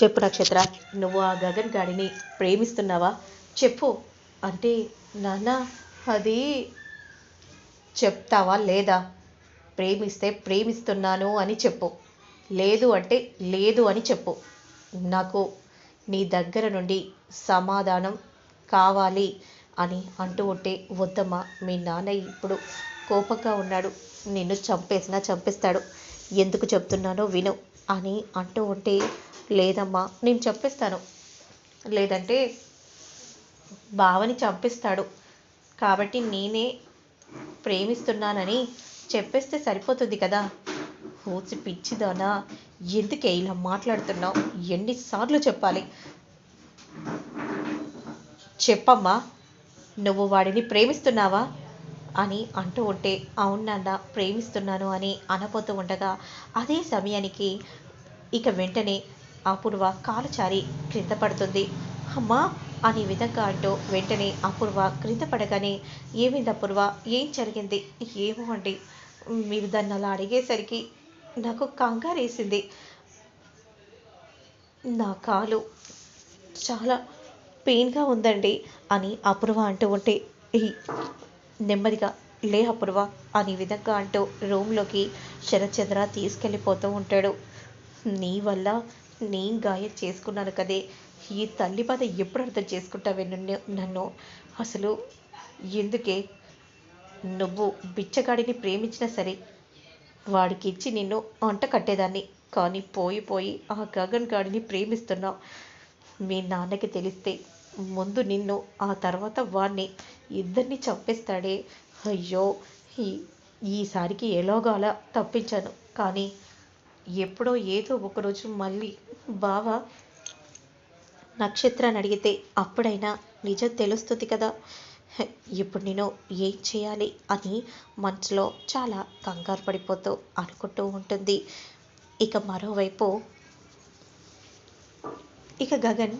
చెప్పు నక్షత్ర నువ్వు ఆ గగన్ గాడిని ప్రేమిస్తున్నావా? చెప్పు. అంటే నాన్న అది చెప్తావా లేదా? ప్రేమిస్తే ప్రేమిస్తున్నాను అని చెప్పు. లేదు అంటే లేదు అని చెప్పు. నాకు నీ దగ్గర నుండి సమాధానం కావాలి అని అంటూ ఉంటే వద్దమ్మా మీ నాన్న ఇప్పుడు కోపంగా ఉన్నాడు. నిన్ను చంపేసినా చంపేస్తాడు. ఎందుకు చెప్తున్నానో విను అని అంటూ ఉంటే లేదమ్మా నేను చెప్పిస్తాను లేదంటే బావని చంపిస్తాడు. కాబట్టి నేనే ప్రేమిస్తున్నానని చెప్పేస్తే సరిపోతుంది కదా? హూసి పిచ్చిదానా ఎందుకే ఇలా మాట్లాడుతున్నావు? ఎన్నిసార్లు చెప్పాలి. చెప్పమ్మా నువ్వు వాడిని ప్రేమిస్తున్నావా? అని అంటూ ఉంటే అవును నాన్న ప్రేమిస్తున్నాను అని అనబోతూ ఉండగా అదే సమయానికి ఇక వెంటనే అపూర్వ కాలు చారి క్రింద పడుతుంది. అమ్మా! అనే విధంగా అంటూ వెంటనే అపూర్వ క్రింద పడగానే ఏమైంది అపూర్వ? ఏం జరిగింది? ఏమో అండి. మీరు దాన్ని అలా అడిగేసరికి నాకు కంగారేసింది. నా కాలు చాలా పెయిన్గా ఉందండి అని అపూర్వ అంటూ ఉంటే నెమ్మదిగా లే అపూర్వ అనే విధంగా అంటూ రూమ్లోకి శరత్చంద్ర తీసుకెళ్ళిపోతూ ఉంటాడు. నీ వల్ల నేను గాయం చేసుకున్నాను కదే. ఈ తల్లి బాధ ఎప్పుడు అర్థం చేసుకుంటావే నన్ను నన్ను? అసలు ఎందుకే? నువ్వు బిచ్చగాడిని ప్రేమించినా సరే వాడికి ఇచ్చి నిన్ను అంట కట్టేదాన్ని. కానీ పోయి పోయి ఆ గగన్ గాడిని ప్రేమిస్తున్నావు. మీ నాన్నకి తెలిస్తే ముందు నిన్ను ఆ తర్వాత వాడిని ఇద్దరిని చంపేస్తాడే. అయ్యో ఈ ఈసారికి ఎలాగోలా తప్పించాను. కానీ ఎప్పుడో ఏదో ఒకరోజు మళ్ళీ బావ నక్షత్రాన్ని అడిగితే అప్పుడైనా నిజం తెలుస్తుంది కదా. ఇప్పుడు నేను ఏం చేయాలి అని మనసులో చాలా కంగారు పడిపోతూ అనుకుంటూ ఉంటుంది. ఇక మరోవైపు ఇక గగన్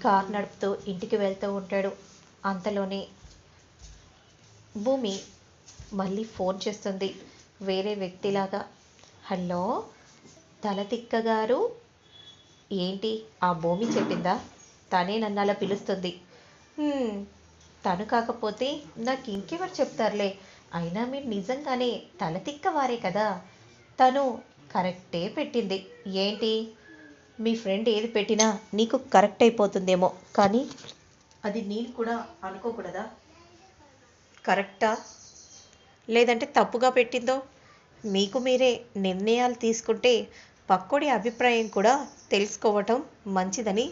కార్ నడుపుతూ ఇంటికి వెళ్తూ ఉంటాడు. అంతలోనే భూమి మళ్ళీ ఫోన్ చేస్తుంది. వేరే వ్యక్తిలాగా హలో తలతిక్క గారు ఏంటి? ఆ భూమి చెప్పిందా? తనే నన్ను అలా పిలుస్తుంది. తను కాకపోతే నాకు ఇంకెవరు చెప్తారులే. అయినా మీరు నిజంగానే తలతిక్క వారే కదా. తను కరెక్టే పెట్టింది. ఏంటి? మీ ఫ్రెండ్ ఏది పెట్టినా నీకు కరెక్ట్ అయిపోతుందేమో. కానీ అది నేను కూడా అనుకోకూడదా? కరెక్టా? లేదంటే తప్పుగా పెట్టిందో? మీకు మీరే నిర్ణయాలు తీసుకుంటే పక్కోడి అభిప్రాయం కూడా తెలుసుకోవటం మంచిదని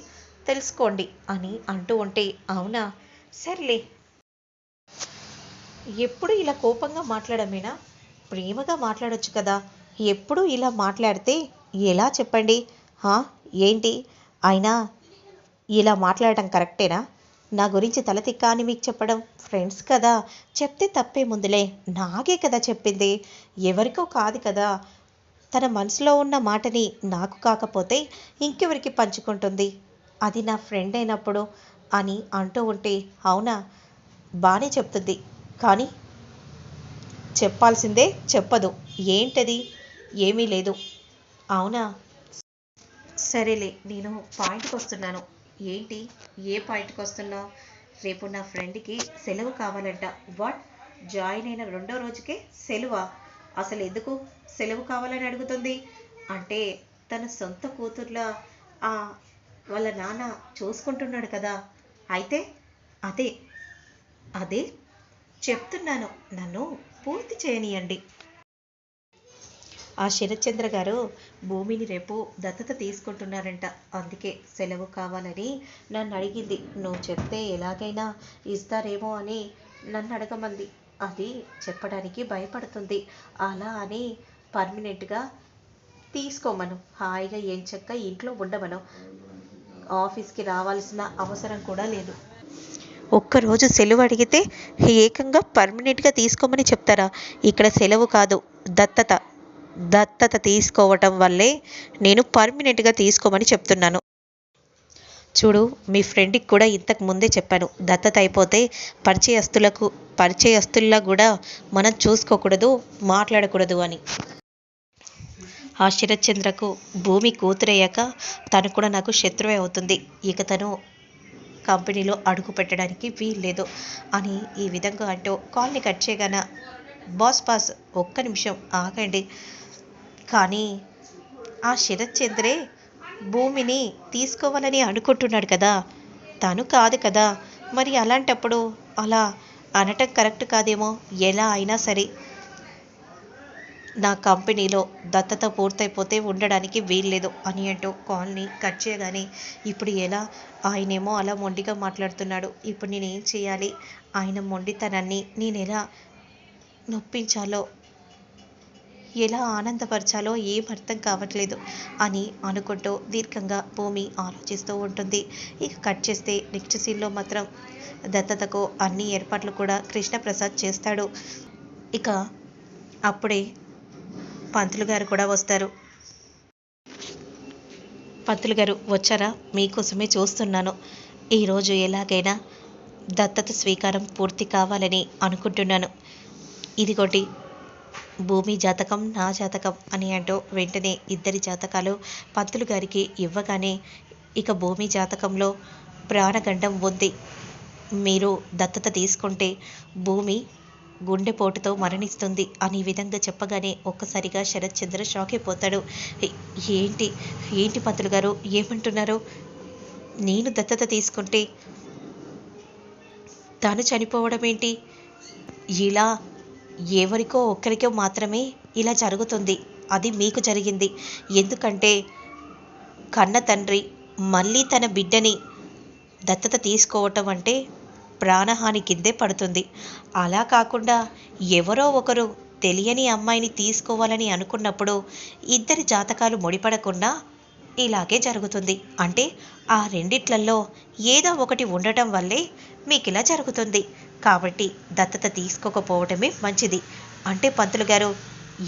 తెలుసుకోండి అని అంటూ ఉంటే అవునా? సర్లే. ఎప్పుడు ఇలా కోపంగా మాట్లాడమేనా? ప్రేమగా మాట్లాడొచ్చు కదా. ఎప్పుడు ఇలా మాట్లాడితే ఎలా చెప్పండి? ఏంటి? అయినా ఇలా మాట్లాడటం కరెక్టేనా? నా గురించి తలతిక్క అని మీకు చెప్పడం ఫ్రెండ్స్ కదా. చెప్తే తప్పే ముందులే. నాగే కదా చెప్పింది. ఎవరికో కాదు కదా. తన మనసులో ఉన్న మాటని నాకు కాకపోతే ఇంకెవరికి పంచుకుంటుంది? అది నా ఫ్రెండ్ అయినప్పుడు అని అంటూ ఉంటే అవునా? బాగానే చెప్తుంది. కానీ చెప్పాల్సిందే చెప్పదు. ఏంటది? ఏమీ లేదు. అవునా? సరేలే నేను పాయింట్కి వస్తున్నాను ఏంటి? ఏ పాయింట్కి వస్తున్నావు రేపు నా ఫ్రెండ్కి సెలవు కావాలంట. వాట్? జాయిన్ అయిన రెండో రోజుకే సెలవా? అసలు ఎందుకు సెలవు కావాలని అడుగుతుంది? అంటే తన సొంత కూతుర్లా ఆ వాళ్ళ నాన్న చూసుకుంటున్నాడు కదా. అయితే అదే అదే చెప్తున్నాను. నన్ను పూర్తి చేయనీయండి. ఆ శరత్చంద్ర గారు భూమిని రేపు దత్తత తీసుకుంటున్నారంట. అందుకే సెలవు కావాలని నన్ను అడిగింది. నువ్వు చెప్తే ఎలాగైనా ఇస్తారేమో అని నన్ను అడగమంది. అది చెప్పడానికి భయపడుతుంది. అలా అని పర్మనెంట్గా తీసుకోమను. హాయిగా ఎంచక్క ఇంట్లో ఉండమను. ఆఫీస్కి రావాల్సిన అవసరం కూడా లేదు. ఒక్కరోజు సెలవు అడిగితే ఏకంగా పర్మనెంట్గా తీసుకోమని చెప్తారా? ఇక్కడ సెలవు కాదు దత్తత. దత్తత తీసుకోవటం వల్లే నేను పర్మనెంట్గా తీసుకోమని చెప్తున్నాను. చూడు మీ ఫ్రెండ్కి కూడా ఇంతకు ముందే చెప్పాను. దత్తత అయిపోతే పరిచయస్తులకు పరిచయస్తుల్లా కూడా మనం చూసుకోకూడదు మాట్లాడకూడదు అని. ఆ శరత్చంద్రకు భూమి కూతురయ్యాక తను కూడా నాకు శత్రువే అవుతుంది. ఇక తను కంపెనీలో అడుగు పెట్టడానికి వీల్లేదు అని ఈ విధంగా అంటూ కాల్ని కట్ చేయగానే బాస్ బాస్ ఒక్క నిమిషం ఆగండి. కానీ ఆ శరత్చంద్రే భూమిని తీసుకోవాలని అనుకుంటున్నాడు కదా. తను కాదు కదా. మరి అలాంటప్పుడు అలా అనటం కరెక్ట్ కాదేమో? ఎలా అయినా సరే. నా కంపెనీలో దత్తత పూర్తయిపోతే ఉండడానికి వీల్లేదు అని అంటూ కాల్ని కట్ చేయగానే ఇప్పుడు ఎలా? ఆయనేమో అలా మొండిగా మాట్లాడుతున్నాడు. ఇప్పుడు నేను ఏం చేయాలి? ఆయన మొండితనాన్ని నేను ఎలా నొప్పించాలో ఎలా ఆనందపరచాలో ఏం అర్థం కావట్లేదు అని అనుకుంటూ దీర్ఘంగా భూమి ఆలోచిస్తూ ఉంటుంది. ఇక కట్ చేస్తే నెక్స్ట్ సీన్లో మాత్రం దత్తతకు అన్ని ఏర్పాట్లు కూడా కృష్ణప్రసాద్ చేస్తాడు. ఇక అప్పుడే పంతులు గారు కూడా వస్తారు. పంతులు గారు వచ్చారా? మీకోసమే చూస్తున్నాను. ఈరోజు ఎలాగైనా దత్తత స్వీకారం పూర్తి కావాలని అనుకుంటున్నాను. ఇదిగోటి భూమి జాతకం నా జాతకం అని అంటూ వెంటనే ఇద్దరి జాతకాలు పంతులు గారికి ఇవ్వగానే ఇక భూమి జాతకంలో ప్రాణగండం ఉంది. మీరు దత్తత తీసుకుంటే భూమి గుండెపోటుతో మరణిస్తుంది అని విధంగా చెప్పగానే ఒక్కసారిగా శరత్చంద్ర షాక్ అయిపోతాడు. ఏంటి? ఏంటి పంతులు గారు? ఏమంటున్నారు? నేను దత్తత తీసుకుంటే తాను చనిపోవడం ఏంటి? ఇలా ఎవరికో ఒక్కరికో మాత్రమే ఇలా జరుగుతుంది. అది మీకు జరిగింది. ఎందుకంటే కన్న తండ్రి మళ్ళీ తన బిడ్డని దత్తత తీసుకోవటం అంటే ప్రాణహాని కిందే పడుతుంది. అలా కాకుండా ఎవరో ఒకరు తెలియని అమ్మాయిని తీసుకోవాలని అనుకున్నప్పుడు ఇద్దరి జాతకాలు ముడిపడకుండా ఇలాగే జరుగుతుంది. అంటే ఆ రెండిట్లలో ఏదో ఒకటి ఉండటం వల్లే మీకు ఇలా జరుగుతుంది. కాబట్టి దత్తత తీసుకోకపోవటమే మంచిది. అంటే పంతులు గారు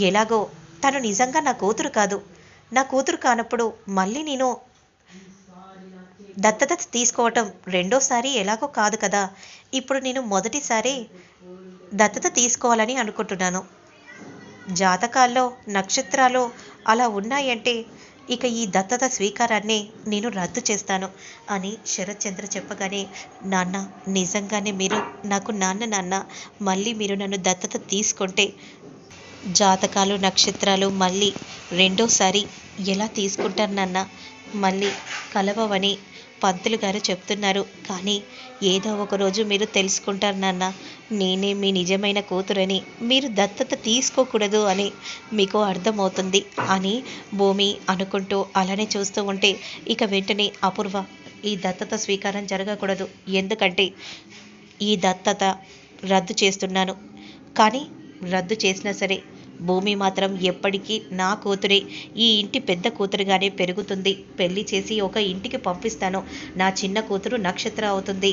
ఎలాగో తను నిజంగా నా కూతురు కాదు. నా కూతురు కానప్పుడు మళ్ళీ నేను దత్తత తీసుకోవటం రెండోసారి ఎలాగో కాదు కదా. ఇప్పుడు నేను మొదటిసారి దత్తత తీసుకోవాలని అనుకుంటున్నాను. జాతకాల్లో నక్షత్రాలు అలా ఉన్నాయంటే ఇక ఈ దత్తత స్వీకారాన్ని నేను రద్దు చేస్తాను అని శరత్చంద్ర చెప్పగానే నాన్న నిజంగానే మీరు నాకు నాన్న నాన్న మళ్ళీ మీరు నన్ను దత్తత తీసుకుంటే జాతకాలు నక్షత్రాలు మళ్ళీ రెండోసారి ఎలా తీసుకుంటారు నాన్న? మళ్ళీ కలవవని పంతులు గారు చెప్తున్నారు. కానీ ఏదో ఒక రోజు మీరు తెలుసుకుంటారు నాన్న. నేనే మీ నిజమైన కూతురని. మీరు దత్తత తీసుకోకూడదు అని మీకు అర్థమవుతుంది అని భూమి అనుకుంటూ అలానే చూస్తూ ఉంటే ఇక వెంటనే అపూర్వ ఈ దత్తత స్వీకారం జరగకూడదు. ఎందుకంటే ఈ దత్తత రద్దు చేస్తున్నాను. కానీ రద్దు చేసినా సరే భూమి మాత్రం ఎప్పటికీ నా కూతురే. ఈ ఇంటి పెద్ద కూతురుగానే పెరుగుతుంది. పెళ్ళి చేసి ఒక ఇంటికి పంపిస్తాను. నా చిన్న కూతురు నక్షత్ర అవుతుంది.